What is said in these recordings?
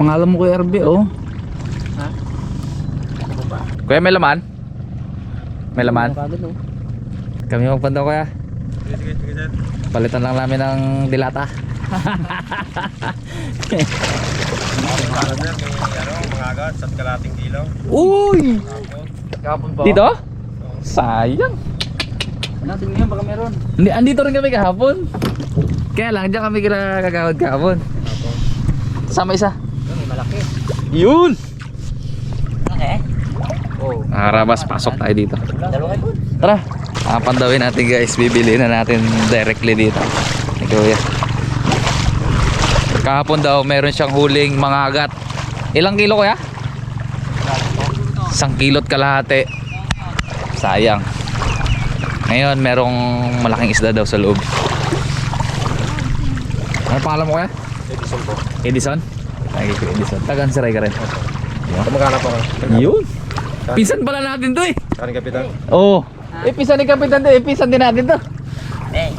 Pangalan mo Kuya RB, oh. Ha? Ano ba? Kuya, may laman? May laman? Kagad oh. Kami magpanda kuya. Sige, sige, sige, sir. Palitan lang namin ng dilata. Ano, mga agat sa kalating kilo. Uy! Pa. Dito? Sayang. Natin ngayon baka meron. Hindi, andito rin kami kahapon. Kaya lang, diyan kami kagawad kahapon. Sama isa. Malaki. Yun! Malaki? Oo. Arabas, pasok tayo dito. Tara, papandawin natin guys. Bibili na natin directly dito. Ni Kuya. Kahapon daw, meron siyang huling mga agat. Ilang kilo kuya? Isang kilot kalahati. Sayang. Ngayon, merong malaking isda daw sa loob. Ano pangalan mo kuya? Edison po. Edison? Ay, Edison. Tagan sa ka rin. Kamagana po ka. Yun. Pisan pala natin to eh. Karing kapitan. Oo. Oh. Eh, pisan ni Kapitan to eh. Pisan din natin to. Eh,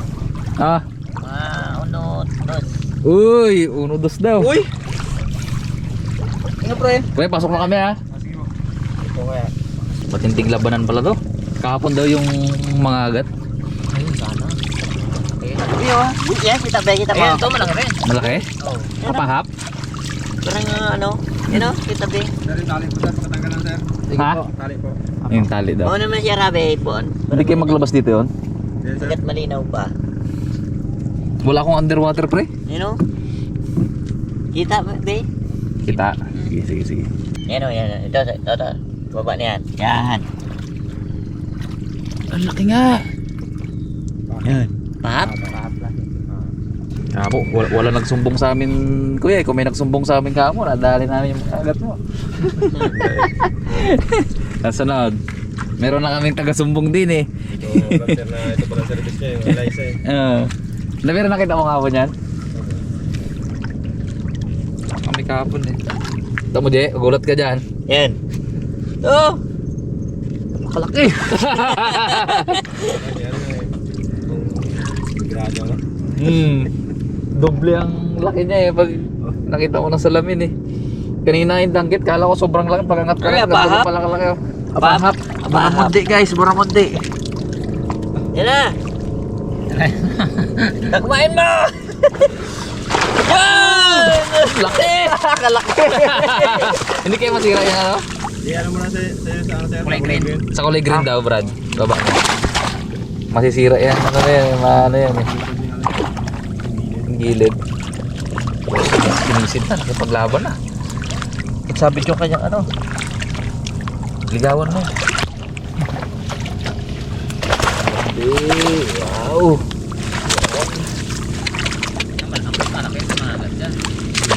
Ah. mga unot, dos. Uy, uno dos daw. Uy! Ano pre? Kuya, pasok na kami ha. Sige po. Ito kaya. Matintig labanan pala to. Kahapon daw yung mga agat. Ayun, sana. Eh, ano ah? Yes, kita ba kita mo? Ayun, to malaki rin. Malaki? Oh. Kapahap? Parang uh, ano, yun oh, kita ba? Sir, yung tali po sir. Patanggal lang sir. Ha? Tali po. Yung tali daw. Oo naman siya rabe, ipon. Hindi kayo maglabas dito yun? Yes, sir. Malinaw pa. Wala akong underwater pre. Yun oh. Kita ba? be? Kita. Sige, sige, sige. Yan oh, yan. Ito, ito, ito. Baba niyan. Yan. Ang laki nga. Yan. Pahap? Kamo, wala, wala nagsumbong sa amin, kuya. eh. Kung may nagsumbong sa amin kamo, nadali namin yung mga agat mo. Nasunod. Meron na kaming taga-sumbong din eh. Ito sir na ito pala service niya yung Eliza eh. Uh, na meron nakita mo kahapon yan? Kami kahapon eh. Tama mo, Je, gulat ka dyan. Yan. Oh! Kalaki. Yan eh. Na. hmm. Doble ang laki niya eh pag nakita mo ng salamin eh. Kanina yung dangkit, kala ko sobrang laki pagangat lang. Ganun abahap. pala kalaki oh. Abahap. Abahap. guys, buramundi. Yan na! Kumain mo! Yan! Laki! Kalaki! Hindi kayo masira yung ano? Di ano mo na sir, sa ano sir? Kulay green. Sa kulay green daw, Brad. Baba. Masisira yan. Ano na yan? Ano yan eh. Yung gilid. Kinisid na. Kapag laban na. Sabi ko kanyang ano. Ligawan mo. Hindi. Wow.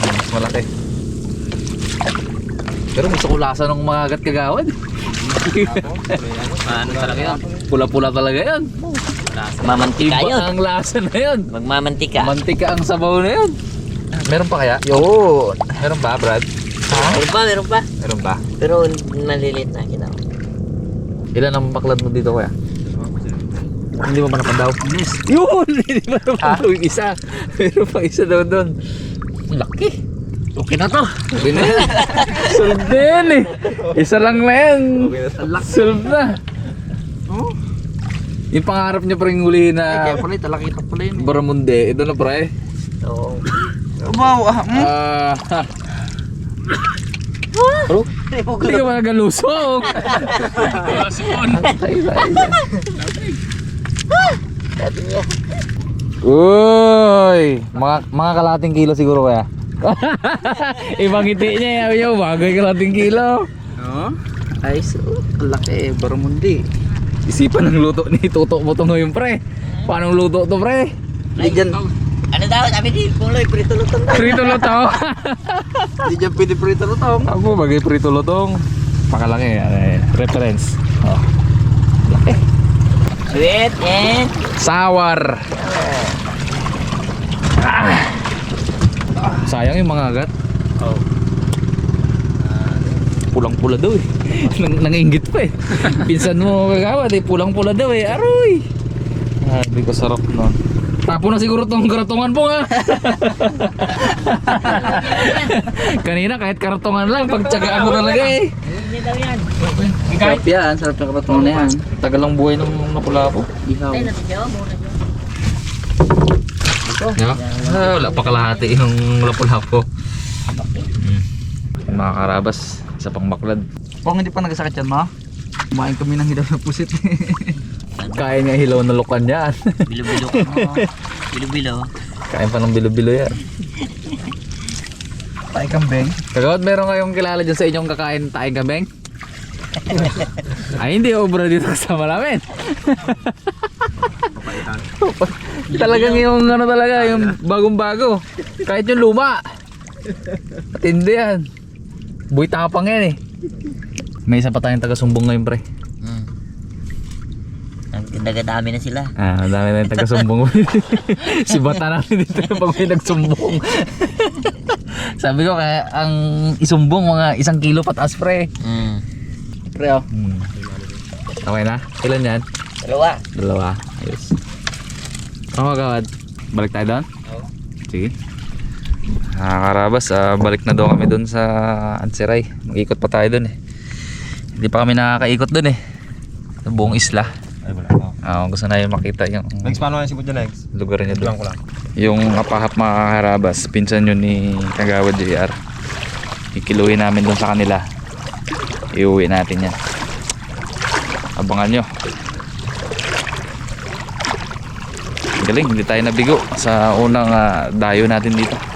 Mas malaki. Pero gusto ko lasa ng mga agat kagawad. Ano talaga yun? Pula-pula talaga yan. Mamantika Iba yun. ang lasa na yun. Magmamantika. Mantika ang sabaw na yun. Meron pa kaya? Yun. Meron ba, Brad? Ha? Meron pa, meron pa. Meron ba? Pero malilit na kita. Ilan ang baklad mo dito kaya? Hindi mo pa napandaw? Yes. Yun! Hindi mo napandaw yung isa. Meron pa isa daw doon. Laki. Okay na to. Okay na yan. Solve na yan eh. Isa lang na yan. Solve na. Yung pangarap niya pa rin huli na pala, talaki ito pala yun. Baramundi. Ito na pre. Oo. Wow. Ah. Bro, hindi ka ba nagalusong? Ay, ay, ay. Sabi niya. Uy! Mga, mga kalating kilo siguro kaya. Ibang ngiti niya yaw yaw, bagay kalating kilo. Oo. Ay, so, laki, baramundi. Isipan ng luto ni Tuto mo to ngayon pre. Paano luto to pre? Hindi dyan. Ano daw? Sabi ni Puloy, prito lutong. Prito lutong. Hindi dyan pwede prito lutong. Ako bagay prito lutong. Pakalaki, eh, reference. Oh. Laki. Sweet and... Sour. Ah. Sayang yung mga agat. Oh. Pulang-pula daw eh. Nang, nanginggit pa eh. Pinsan mo kagawad eh, pulang-pula daw eh. Aroy! Sabi ko sarap nun. Tapo na siguro tong karatungan po nga. Kanina kahit karatungan lang, pagtsagaan ko talaga eh. Sarap yan, sarap yung karatungan na yan. Tagal lang buhay ng napula po. Ihaw. Diba? Ah, wala pa kalahati yung lapu-lapo. Mm. Yung mga karabas, isa pang baklad. Kung hindi pa nagasakit yan, ma, kumain kami ng hilaw na pusit. Kain nga hilaw na lukan yan. Bilo-bilo ka mo. Bilo-bilo. Kain pa ng bilo-bilo yan. Tayo kambing. Kagawad, meron kayong kilala dyan sa inyong kakain taing kambing? Ay, hindi obra dito kasama namin. Talagang yung ano talaga, yung bagong-bago. Kahit yung luma. At hindi yan. Buhay tapang yan eh. May isa pa tayong taga-sumbong ngayon pre. Hmm. Ang dagadami na sila. Ah, ang dami na yung taga-sumbong. si Bata natin dito pag may nagsumbong. Sabi ko kaya ang isumbong mga isang kilo pataas pre. Hmm. Pre oh. Hmm. Okay na? Ilan yan? Dalawa. Dalawa. Ayos. Ano magawad? Balik tayo doon? Oo. Sige. Ah, karabas, ah, balik na daw kami doon sa Ansiray. Mag-ikot pa tayo doon eh. Hindi pa kami nakakaikot doon eh. Sa buong isla. Ay, wala. Oh. Ah, gusto na yung makita yung Next, paano yung sipot dyan, next? lugar niya doon. Yung apahap mga karabas, pinsan yun ni Kagawad JR. Ikiluhin namin doon sa kanila. Iuwi natin yan. Abangan nyo. Galing, hindi tayo nabigo sa unang ah, dayo natin dito.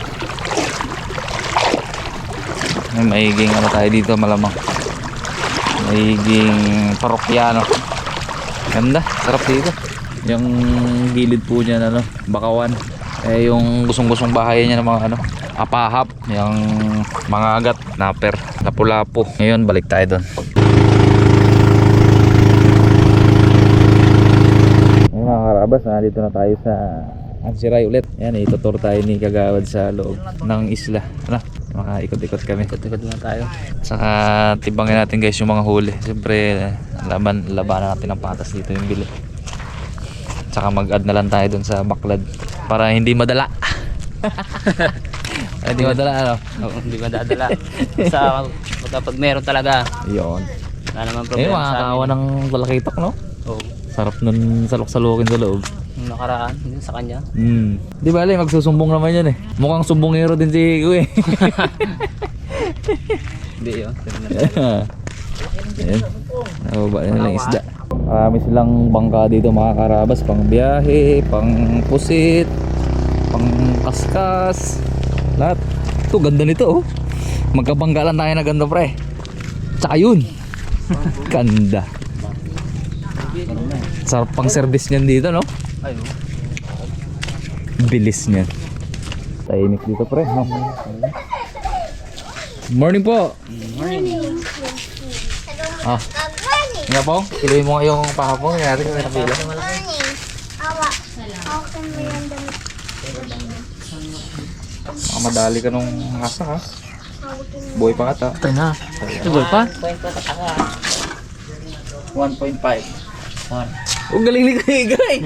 May Maiging ano tayo dito malamang. Maiging parokyano. Ganda, sarap dito. Yung gilid po niya ano, bakawan. Eh yung gusong-gusong bahay niya ng mga ano, apahap, yung mga agat, naper, lapu-lapu. Ngayon balik tayo doon. Mga karabas, nandito na tayo sa Ansiray ulit. Yan, itutur tayo ni Kagawad sa loob ng isla. Ano? Makaikot-ikot kami. Ikot-ikot na tayo. Saka tibangin natin guys yung mga huli. Siyempre, laban, labanan natin ang patas dito yung bili. Tsaka mag-add na lang tayo dun sa baklad para hindi madala. Hindi madala ano? Oo, hindi madadala. Sa kapag meron talaga, Yun. wala naman Eh, problema sa makakawa ng talakitok no? Oo. Sarap nun salok-salokin sa loob. Nakaraan, yun sa kanya. Hmm. Di ba, magsusumbong naman yun eh. Mukhang sumbongero din si Kuya eh. Hindi yun. Ayan. Nababa na lang isda. Marami silang bangka dito mga karabas. Pang biyahe, pang pusit, pang kaskas. Lahat. Ito, ganda nito oh. Magkabangga lang tayo na ganda pre. Tsaka yun. Ganda. Sarap pang service niyan dito no? Ayun. Bilis niyan. Tahimik dito pre. No? Morning po. Ah. Nga po, kiloy mo nga yung pahapon. Nga natin kung may napila. Awa. Okay mo yan damit. Mga madali ka nung hasa ha. Buhay pa ata. Ito na. Tugol pa? 1.5. Ang galing ni Kuya Igay.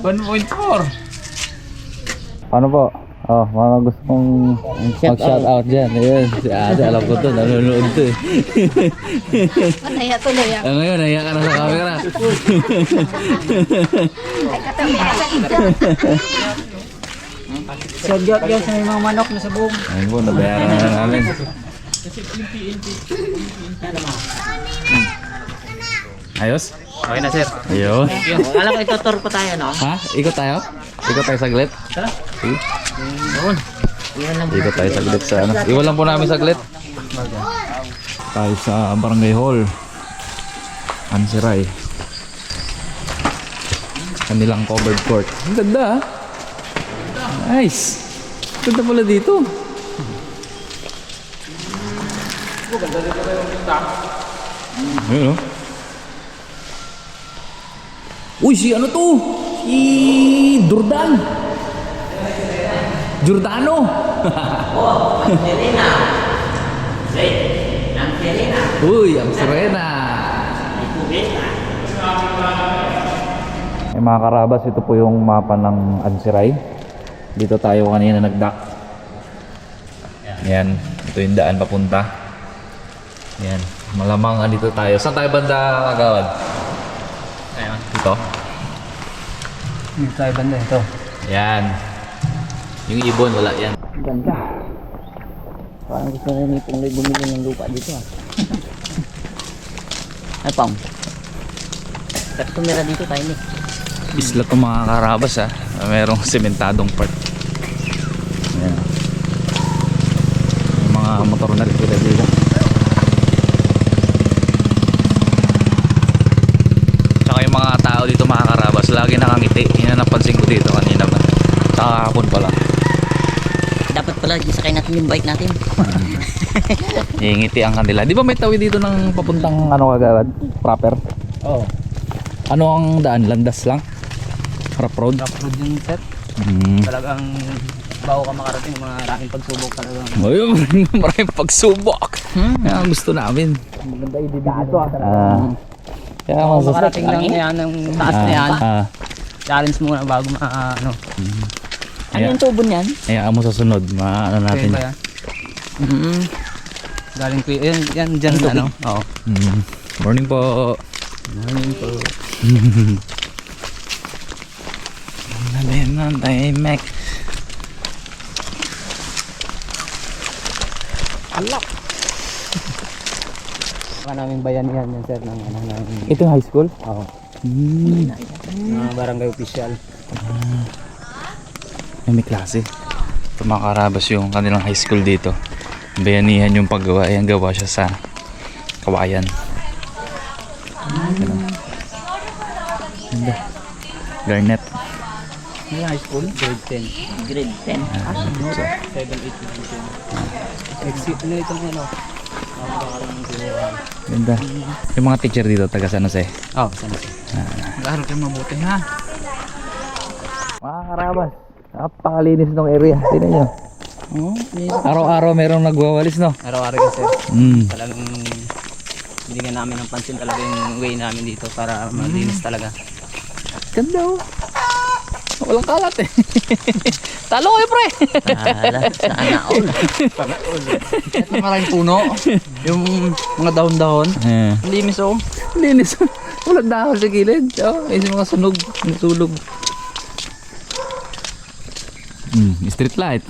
1.4. Ano po? Oh, mga gusto kong mag-shout out dyan. Ayun, si Ate, alam ko to, nanonood to eh. Naya tuloy Ah, ngayon, nahiya ka na sa camera. Sagyot yun sa mga manok na sa buong. Ayun po, nabayaran na namin. Hmm. Ayos? Okay na sir. Yun, alam ko itutur pa tayo no? Ha? Ikot tayo? Ikot tayo saglit? Tara. Sige. Lang. Ikot tayo saglit sa ano. Iwan lang po namin saglit. Tayo sa Barangay Hall. Ansiray. Kanilang covered court. Ang ganda ah. Nice. Ganda pala dito. Ayun oh. Uy, si ano to? Si Jordan. Giordano. Uy, ang Serena. May Mga karabas, ito po yung mapa ng Ansiray. Dito tayo kanina nag-dock. Yan, ito yung daan papunta. Yan, malamang andito tayo. Saan tayo banda kagawad? Dito? Yung tayo banda ito. Yan. Yung ibon, wala yan. Ganda. Parang gusto na ni Pong bumili ng lupa dito ah. Ay. Tapos tumira dito tayo ni. Isla to mga karabas ha. Merong sementadong part. Ayan. Yung mga motor na rin sila dito. Tsaka yung mga tao dito mga karabas, lagi nakangiti. Yun ang napansin ko dito kanina pa. Tsaka kahapon pala. Dapat pala sakay natin yung bike natin. Ngingiti ang kanila. Di ba may tawid dito ng papuntang ano kagawad? Proper? Oo. Oh. Ano ang daan? Landas lang? Rough road? Rock road yung set. Hmm. Talagang bago ka makarating, mga maraming pagsubok talagang. Ayun, maraming pagsubok. Yan ang gusto namin. Maganda yung dito ah. Ah. Kaya Bago masasakit. makarating lang yan, ng taas na yan. Ah, Challenge muna bago ma, ano. Ano Ayan. yung tubo niyan? Ayan mo sa sunod. Maano natin. Kaya ba yan? Mm-hmm. Galing ko yan, yan dyan ano. Oo. Mm. Morning po. Morning po. Namin ng timek. Alak! Baka namin bayanihan yan sir ng ano ng Ito high school? Oo. Mm. Mga barangay official. Ay, may klase. Ito mga karabas yung kanilang high school dito. Bayanihan yung paggawa. Ayan gawa siya sa kawayan. Ganun. Ganda. Garnet. Ano high school? Grade 10. Grade 10? Ah, 7, 8, 9, 10. Exit na itong ano. Ganda. Yung mga teacher dito, taga San Jose. Oo, oh, sana siya. Mag-aaral kayo mabuti ha. Mga karabas, napakalinis ng area. Tingnan nyo. Oo, Araw-araw merong nagwawalis no. Araw-araw kasi Mm. talagang binigyan namin ng pansin talaga yung way namin dito para malinis talaga. Ganda oh. Walang kalat eh. Talo kayo pre. Ala, sana all. Ito maraming puno. Yung mga dahon-dahon. Eh. Linis oh. Linis. Walang dahon sa gilid. Oh, yung mga sunog. Natulog. Mm, street light.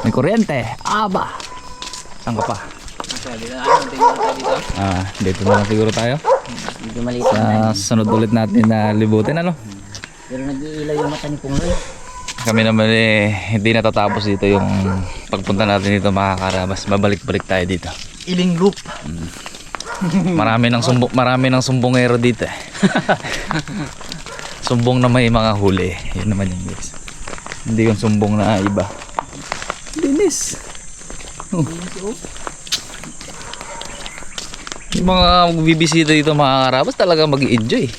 May kuryente. Aba. Saan ka pa? Ah, dito na lang siguro tayo. Medyo maliit Sa na. sunod ulit natin na libutin ano. Pero nag-iilaw yung mata ni Pungloy. Kami naman eh, hindi natatapos dito yung pagpunta natin dito mga karabas. Babalik-balik tayo dito. Iling loop. Marami ng sumbong, marami ng sumbongero dito eh. sumbong na may mga huli. Yun naman yung guys. Hindi yung sumbong na iba. Linis. Oh. Yung mga bibisita dito mga karabas talaga mag enjoy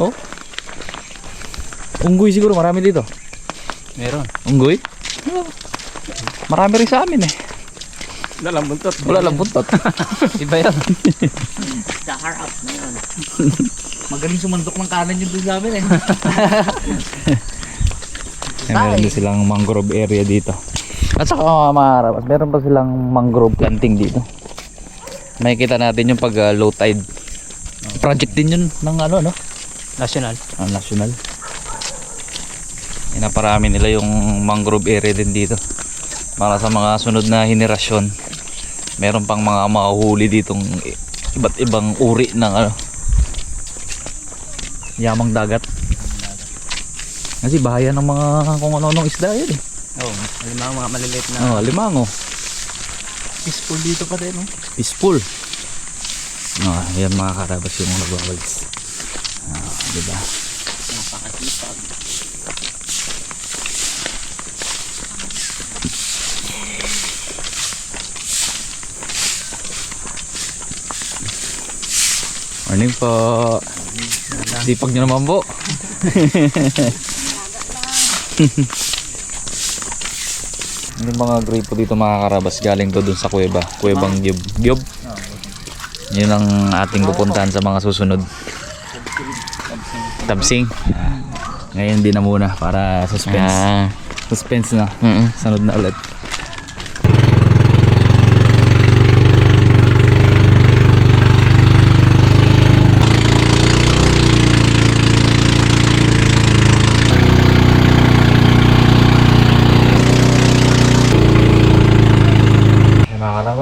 Oh. Unggoy siguro marami dito. Meron. Unggoy? Oh. Marami rin sa amin eh. Dalang buntot. Wala lang buntot. Iba yan. Sa harap na yun. Magaling sumandok ng kanan yung doon namin eh. meron din silang mangrove area dito. At saka mga maharap, meron pa silang mangrove planting dito. Makikita natin yung pag uh, low tide. Project din yun ng ano no? National. Ah, national. Inaparami nila yung mangrove area din dito. Para sa mga sunod na henerasyon. Meron pang mga mahuhuli ditong iba't ibang uri ng ano. Yamang dagat. Kasi bahayan ng mga kung ano-anong isda yun eh. Oo. Oh, mga mga maliliit na. Oh, limango. Peaceful dito pa rin. Oh. Peaceful. Ah, yan mga karabas yung nagwawalis. Ah, diba? Napakasipag. Morning po. Sipag nyo naman po. Yung mga gripo dito mga karabas galing to dun sa kuweba. Kuwebang Gyob. Gyob. Yun ang ating pupuntahan sa mga susunod. Tabsing. Ngayon din na muna para suspense. Ah. Suspense na. Mm Sunod na ulit.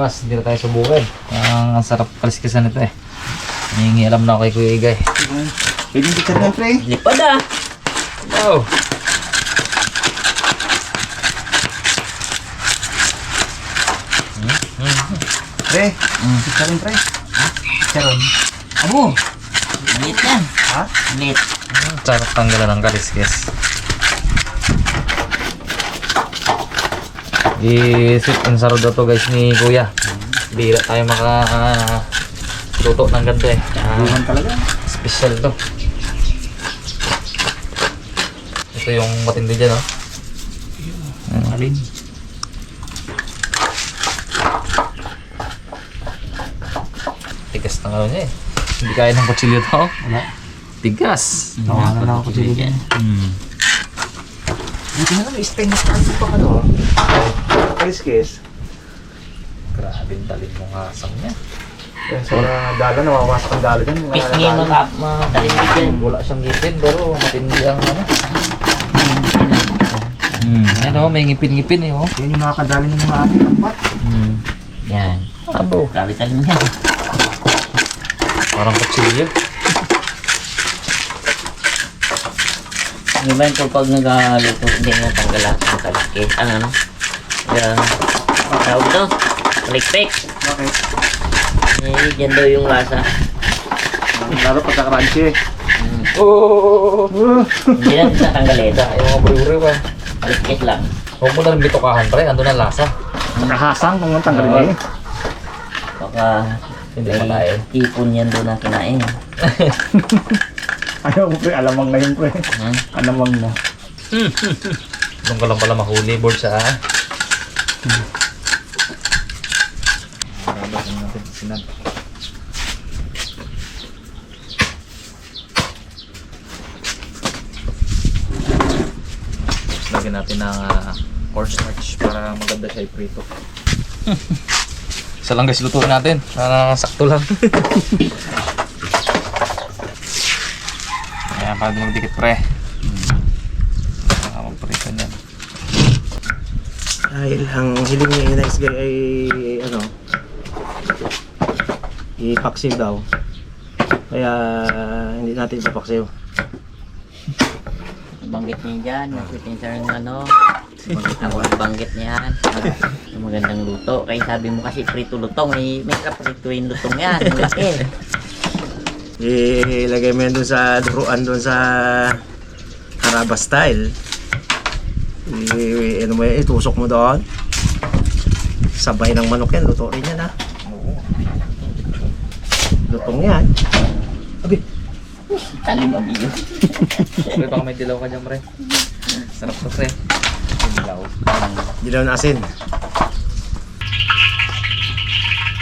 Ay, kalabas, hindi na tayo subukan. Ang, ang sarap kaliskisan nito eh. Hihingi alam na ako kay Kuya Igay. Pwedeng picture na pre. Lipad ah. Oh! Pre, picture rin pre. Picture rin. Abo. Lit yan. Ha? Lit. Sarap tanggalan ng kaliskis. And sour daw to guys ni Kuya. Bira tayo maka luto ng ganito eh. Bukan talaga. special to. Ito yung matindi dyan oh. Alin? Tigas ng ano niya eh. Hindi kaya ng kutsilyo to. Wala. Tigas. Nawalan na ako sila dyan. Hmm. Buti na lang, stainless pa ano. Kaliskis. Grabe ang talim ng asang niya. Yan sa mga dala, nawawasak ang dala dyan. mga Pisngi dala. mga madaling dyan. Wala siyang ngipin pero matindi ang ano. Hmm. Yan oh, may ngipin-ngipin eh oh. Yan yung mga kadali ng mga ating ambat. Hmm. Yan. Abo. Grabe talim yan. Parang kutsilyo. Ano ba yun pag nag-luto, hindi mo tanggalan ang kalikis. Ang ano? Yung, tawag to? Kalikpik. Bakit? Eh, yan daw yung lasa. Lalo pagka-crunchy. Hmm. Oh! Hindi na tatanggal ito. Ay, mga buri ba? Kalikis lang. Huwag mo na rin bitukahan pre, andun ang lasa. Nakahasang kung ang tanggalin eh. Baka Hindi makain. tipon yan doon na kinain. Ayaw mo pre, alamang na yun pre. Hmm? Alamang na. Doon ka lang pala mahuli board sa ah. natin sinan. Tapos lagyan natin ng uh, cornstarch para maganda siya iprito. Isa lang guys lutuin natin. Para sakto lang. Ayan, para di magdikit pre. Baka magprito niyan. Dahil ang hiling ni Nice Guy ay ano ipaksiw daw. Kaya hindi natin ipapaksiw. Banggit niya dyan, nakwitin sa ng ano. Banggit ako ang banggit niyan. Yung magandang luto. Kaya sabi mo kasi prito lutong, may, may kaprituin lutong yan. Ang laki. Ilagay mo yan doon sa duruan doon sa Haraba style. I, ano mo yan, itusok mo doon. Sabay ng manok yan, luto rin yan ha. Lutong yan. Talim ang iyo. Pre, baka may dilaw ka dyan, pre. Sarap to, pre. Dilaw. Dilaw na asin.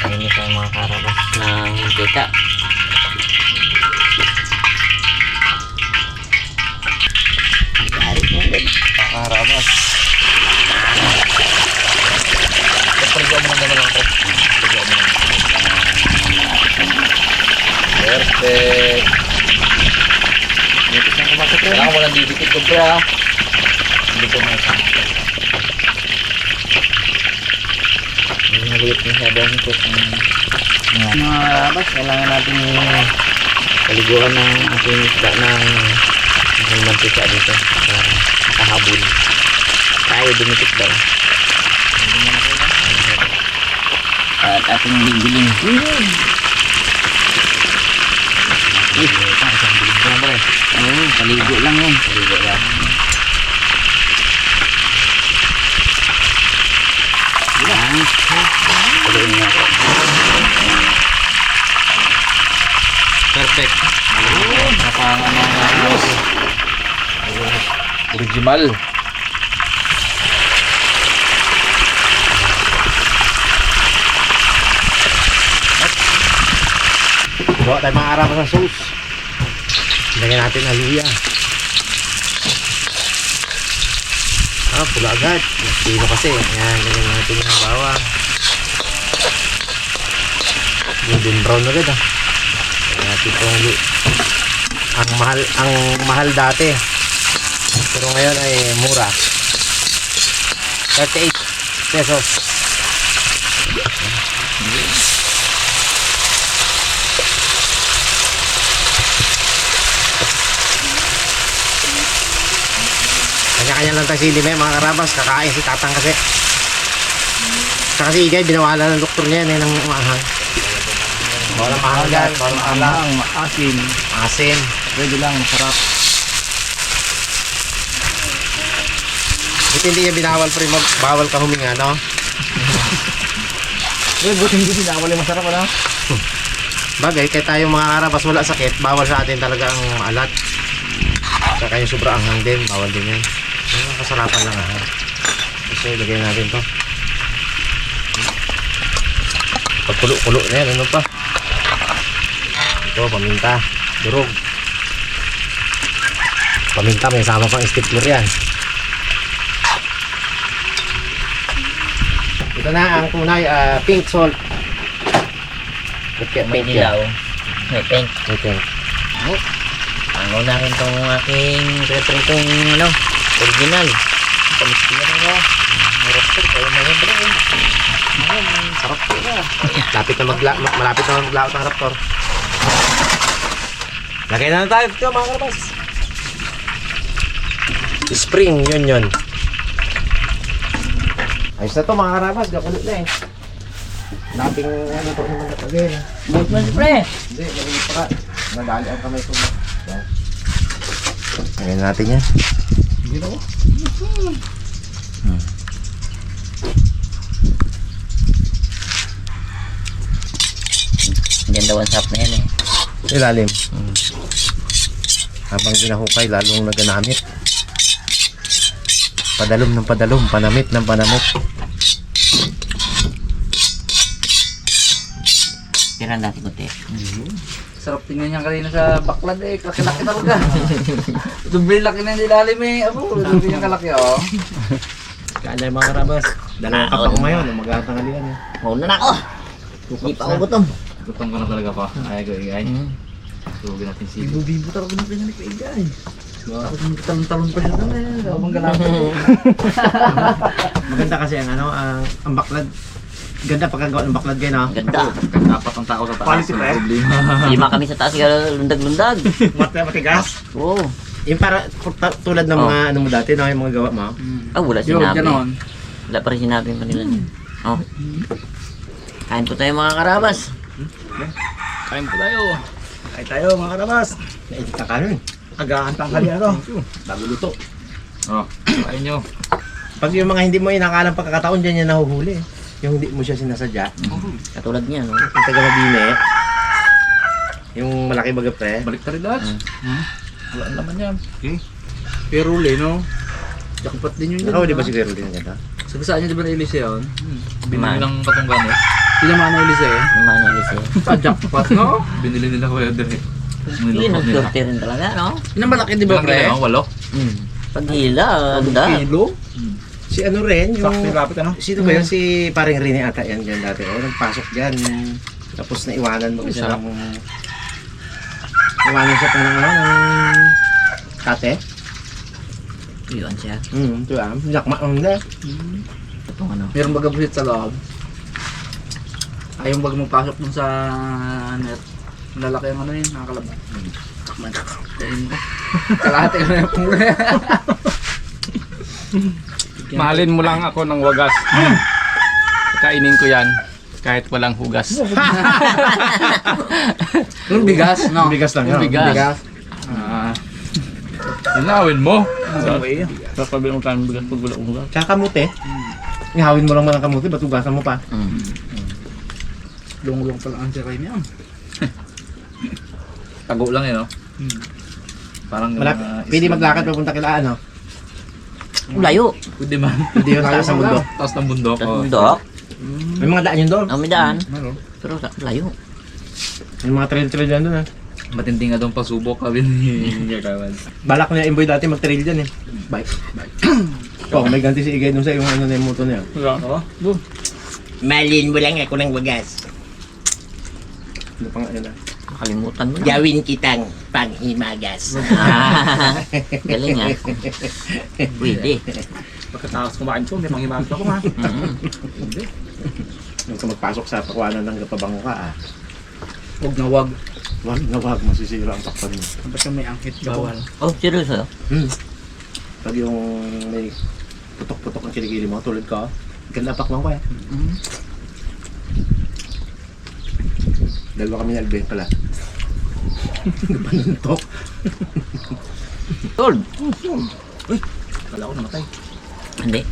Ayun sa mga karabas ng teka. Garit mo agad. Pakarabas. Pagpaligaw mo ng gano'n lang, pre. Pagpaligaw mo lang. Perfect. Dito siyang kumasok yun. Kailangan mo lang didikit ko, pre, ha. Hindi ko may sakto. Yung maliit na siya doon ko kung mga karabas, kailangan natin paliguan ng ating isda ng ng mantika dito para makahabol. Tayo dumikit daw. At ating bibiling. Paligo lang yan. Paligo lang. Yan. Paligo po. Perfect. Napang ano ano. Original. Gawa tayo mga arama sa sauce. Lagyan natin haluya. Ah, pula agad. Pino kasi. Ayan, lagyan natin yung bawang. Golden brown agad ah. Lagyan natin itong lu- ang mahal ang mahal dati. Pero ngayon ay mura. 38 pesos. Kanya-kanya lang tayo sili may mga karabas. Kakain si tatang kasi. Saka si Igay, binawalan ng doktor niya yan ng mahal. Bawal ang mahal agad, bawal ang mahal. Alang, asin. Asin. Pwede lang, masarap. Buti hindi niya binawal pre, mag- bawal ka huminga, no? Eh, buti hindi sinawal yung masarap, ano? Bagay, kaya tayong mga karabas wala sakit, bawal sa atin talaga ang alat. Saka yung sobra anghang din, bawal din yan. Yung kasarapan lang ah. So, lagyan natin to. Pag kulo-kulo na yan, ano pa? Ito, paminta, durog. Paminta, may sama pang stapler yan. Ito na ang tunay, ah, pink salt. Kaya May dilaw. May pink. May pink. Ano na rin tong aking retritong ano, original. Pamistira na. Murap ko, kayo na rin bro. Sarap po na. Lapit na magla ma- malapit na maglaot ang raptor. Lagay na tayo dito mga karabas. Spring, yun yun. Ayos na to mga karabas, gakulit na eh. Naping ano to naman natin. Bait mo si pre. Hindi, galing pa ka. Nadali ang kamay ko mo. Yan. Na natin yan. Hindi na ko. Ganda one shot na yan eh. Ilalim. Habang ginahukay, lalong naganamit. Padalom ng padalom, panamit ng panamit. Tira natin ko te. Sarap tingnan niya kanina sa baklad eh. Kakilaki talaga. Dubli laki na yung ilalim eh. Abo, dubli niya kalaki oh. Kala yung mga karabas. Dalawang Ah, kapak ngayon, magkatangalian eh. Mauna na ako. Hindi pa ako gutom. Gutom ka na talaga pa. Ay, ko igay. Tugin natin si Bibo-bibo talaga ng ni Igay. Talon-talon pa siya doon eh. Habang galapin. Maganda kasi ang ano, ang, ang baklad. Ganda pagkagawa ng baklad kayo, no? Ganda. Apat ang tao sa taas. Quality pa eh. Lima kami sa taas kaya lundag-lundag. Mata matigas. Oo. Yung para ta- tulad ng Oh. mga ano mo dati, no? Yung mga gawa mo. Ah, wala Yun, sinabi. ganon. Wala pa rin sinabi yung kanila. Oh. Kain po tayo mga karabas. Kain po tayo. Kain tayo mga karabas. Nainit na kanin. Agahan tanghali ano. Bago luto. Oh, kain nyo. Pag yung mga hindi mo inakalang pagkakataon, dyan yan nahuhuli. Yung hindi mo siya sinasadya. Katulad niya, no? Yung taga mabine. Yung malaki baga pre. Balik tayo lahat. Hmm. Wala naman yan. Okay. Pero uli, no? Jackpot din yun. Ikaw, di ba si Rudy na ganda? Sabi sa kanya, di ba na Elise yun? Binili Binili ng katunggan eh. Tinamaan na Elise eh. Yung mga nalis eh. Pa jackpot, no? Binili nila Kuya Dre. Yun, ang swerte rin talaga, no? Yun ang malaki, di ba, pre? Walo. Hmm. Paghila, ganda. Kilo. Si ano rin, yung... Sakto yung kapit, ano? Sino ba yun? Si paring Rini ata yan dyan dati. O, nagpasok dyan. Tapos naiwanan mo siya ng... Iwanan siya pa ng ano, ng... Kate? Yun siya. Hmm, ito ah. Jakma ang na. Ito ano. Meron baga busit sa loob. Ayaw bag magpasok dun sa net. Lalaki ang ano yun, nakakalaba. Takman. Kain mo. Kalahati ka na yung pumuli. Mahalin mo lang ako ng wagas. Kainin ko yan kahit walang hugas. Yung bigas, no? Bigas lang yun. Bigas. Ah. Inawin mo. Okay. Sasabihin mo kami bigas pag walang hugas. Tsaka kamote. Ihawin mo lang mga kamote, ba't ugasan mo pa? Hmm. Lungulong pala ang siray niya. Tago lang yun, no? Parang yung Malapit. mga Pwede isla- maglakad papunta kila ano. Layo. Pwede man. Hindi yung taas ng bundok. Taas ng bundok. Tapos oh. bundok. May mga daan yun doon. Ang may daan. Meron. Pero sa- layo. May mga trail-trail yan doon ah. Matindi nga doon pasubok kami ni Niya Kawan. Balak niya Imboy dati mag-trail dyan eh. Bike. Bike. Oh, may ganti si Igay dun sa yung ano na yung moto niya. Malin mo lang ako ng wagas. Ano pang ano na. Nakalimutan mo na. Gawin kitang panghimagas. Ah, Galing ah. Pwede. Pagkatapos kumain ko, may panghimagas ako ha. Nung ka magpasok sa pakwanan ng kapabango ka ah. Huwag na wag. Wag na wag, masisira ang takpan mo. Basta may angkit. Bawal. Oh, seryoso? Hmm. Pag yung may putok-putok ang kilikili mo, tulad ka, ganda pakwan ko eh. Dalawa kami nag pala. Panuntok. Tol. Kala ko namatay. Hindi.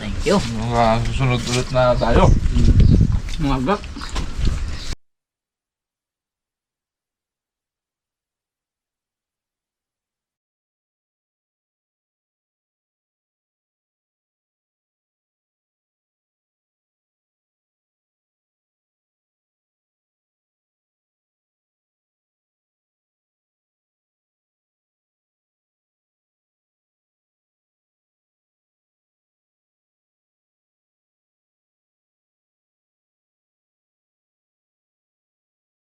Thank you. Mga susunod ulit na tayo. Mga gak.